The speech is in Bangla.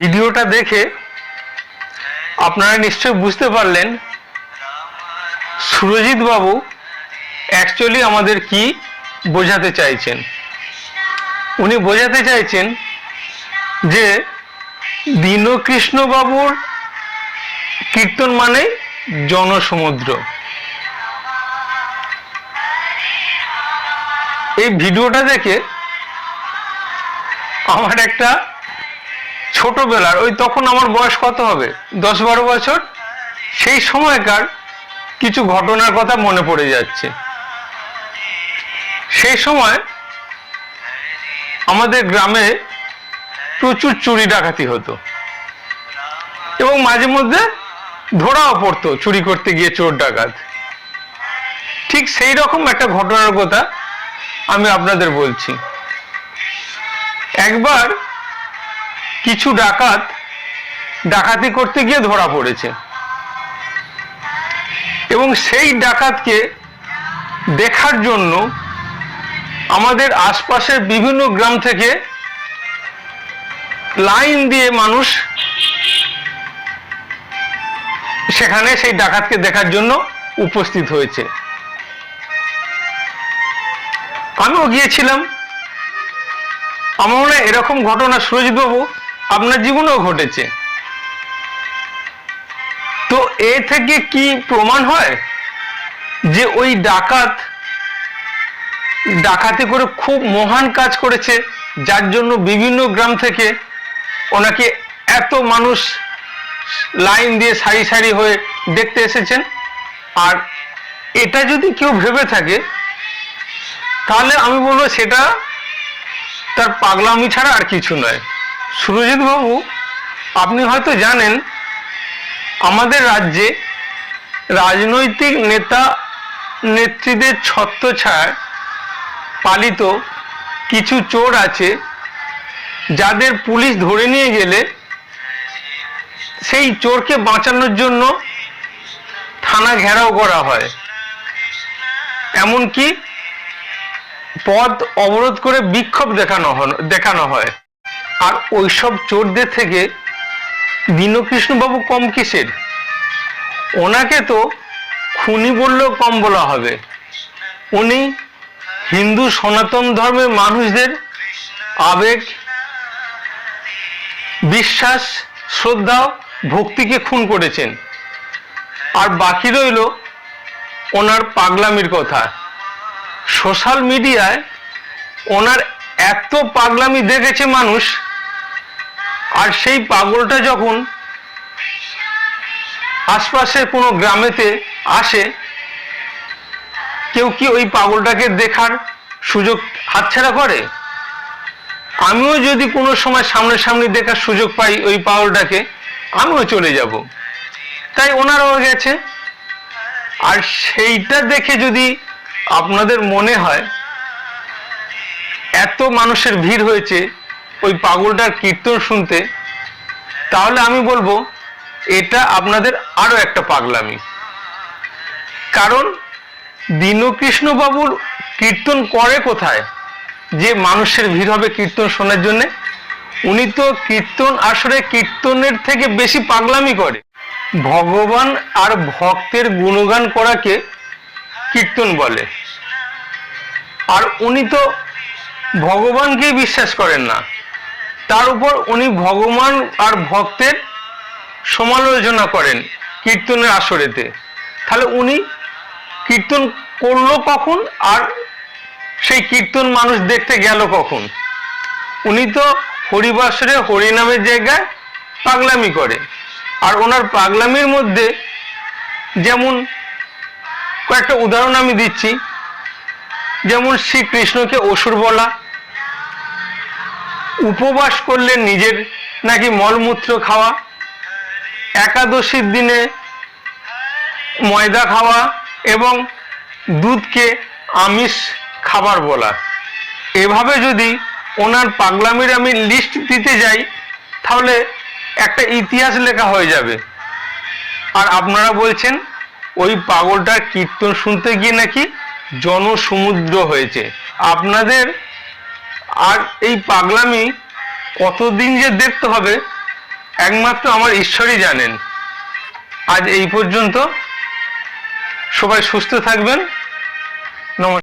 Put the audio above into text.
ভিডিওটা দেখে আপনারা নিশ্চয় বুঝতে পারলেন, সুরজিৎ বাবু অ্যাকচুয়ালি আমাদের কি বোঝাতে চাইছেন? উনি বোঝাতে চাইছেন যে দীনকৃষ্ণ বাবুর কীর্তন মানে জনসমুদ্র। এই ভিডিওটা দেখে আমার একটা ছোটবেলার, ওই তখন আমার বয়স কত হবে? দশ বারো বছর? সেই সময়কার কিছু ঘটনার কথা মনে পড়ে যাচ্ছে। সেই সময় আমাদের গ্রামে প্রচুর চুরি ডাকাতি হতো। এবং মাঝে মধ্যে ধরাও পড়তো চুরি করতে গিয়ে চোর ডাকাত। ঠিক সেই রকম একটা ঘটনার কথা আমি আপনাদের বলছি। একবার কিছু ডাকাত ডাকাতি করতে গিয়ে ধরা পড়েছে। এবং সেই ডাকাতকে দেখার জন্য আমাদের আশপাশের বিভিন্ন গ্রাম থেকে লাইন দিয়ে মানুষ সেখানে সেই ডাকাতকে দেখার জন্য উপস্থিত হয়েছে। আমিও গিয়েছিলাম। আমার মনে এরকম ঘটনা সুরজিৎ বাবু আপনার জীবনেও ঘটেছে। তো এ থেকে কি প্রমাণ হয়? যে ওই ডাকাত ডাকাতি করে খুব মহান কাজ করেছে, যার জন্য বিভিন্ন গ্রাম থেকে ওনাকে এত মানুষ লাইন দিয়ে সারি সারি হয়ে দেখতে এসেছেন। আর এটা যদি কেউ ভেবে থাকে, তাহলে আমি বলব সেটা তার পাগলামি ছাড়া আর কিছু নয়। সুরজিৎ বাবু, আপনি হয়তো জানেন, আমাদের রাজ্যে রাজনৈতিক নেতা নেত্রীদের ছত্রছায়ায় পালিত কিছু চোর আছে, যাদের পুলিশ ধরে নিয়ে গেলে সেই চোরকে বাঁচানোর জন্য থানা ঘেরাও করা হয়। এমনকি পথ অবরোধ করে বিক্ষোভ দেখানো দেখানো হয়। আর ওইসব চোরদের থেকে দীনকৃষ্ণবাবু কম কিসের? ওনাকে তো খুনি বললেও কম বলা হবে। উনি হিন্দু সনাতন ধর্মের মানুষদের আবেগ, বিশ্বাস, শ্রদ্ধা, ভক্তিকে খুন করেছেন। আর বাকি রইল ওনার পাগলামির কথা। সোশ্যাল মিডিয়ায় ওনার এত পাগলামি দেখেছে মানুষ আর সেই পাগলটা যখন আশপাশের কোনো গ্রামেতে আসে, কেউ কি ওই পাগলটাকে দেখার সুযোগ হাতছাড়া করে? আমিও যদি কোনো সময় সামনাসামনি দেখার সুযোগ পাই ওই পাগলটাকে, আমিও চলে যাব। তাই ওনারাও গেছে। আর সেইটা দেখে যদি আপনাদের মনে হয়, এত মানুষের ভিড় হয়েছে ওই পাগলটার কীর্তন শুনতে, তাহলে আমি বলব এটা আপনাদের আরও একটা পাগলামি। কারণ দীনকৃষ্ণ বাবুর কীর্তন করে কোথায়? যে মানুষের ভিড় হবে কীর্তন শোনার জন্য, উনি তো কীর্তন আসলে কীর্তনের থেকে বেশি পাগলামি করে। ভগবান আর ভক্তের গুণগান করাকে কীর্তন বলে। আর উনি তো ভগবানকেই বিশ্বাস করেন না। তার উপর উনি ভগবান আর ভক্তের সমালোচনা করেন কীর্তনের আসরেতে। তাহলে উনি কীর্তন করল কখন আর সেই কীর্তন মানুষ দেখতে গেল কখন? উনি তো হরিবাসরে হরিনামের জায়গায় পাগলামি করে। আর ওনার পাগলামির মধ্যে যেমন কয়েকটা উদাহরণ আমি দিচ্ছি। যেমন শ্রীকৃষ্ণকে অসুর বলা উপবাস করলে নিজের নাকি মলমূত্র খাওয়া? একাদশীর দিনে ময়দা খাওয়া এবং দুধকে আমিষ খাবার বলা। এভাবে যদি ওনার পাগলামির আমি লিস্ট দিতে যাই, তাহলে একটা ইতিহাস লেখা হয়ে যাবে। আর আপনারা বলছেন, ওই পাগলটার কীর্তন শুনতে গিয়ে নাকি জনসমুদ্র হয়েছে। আপনাদের আর এই পাগলামি কতদিন যে দেখতে হবে, একমাত্র আমার ঈশ্বরই জানেন। আজ এই পর্যন্ত সবাই সুস্থ থাকবেন।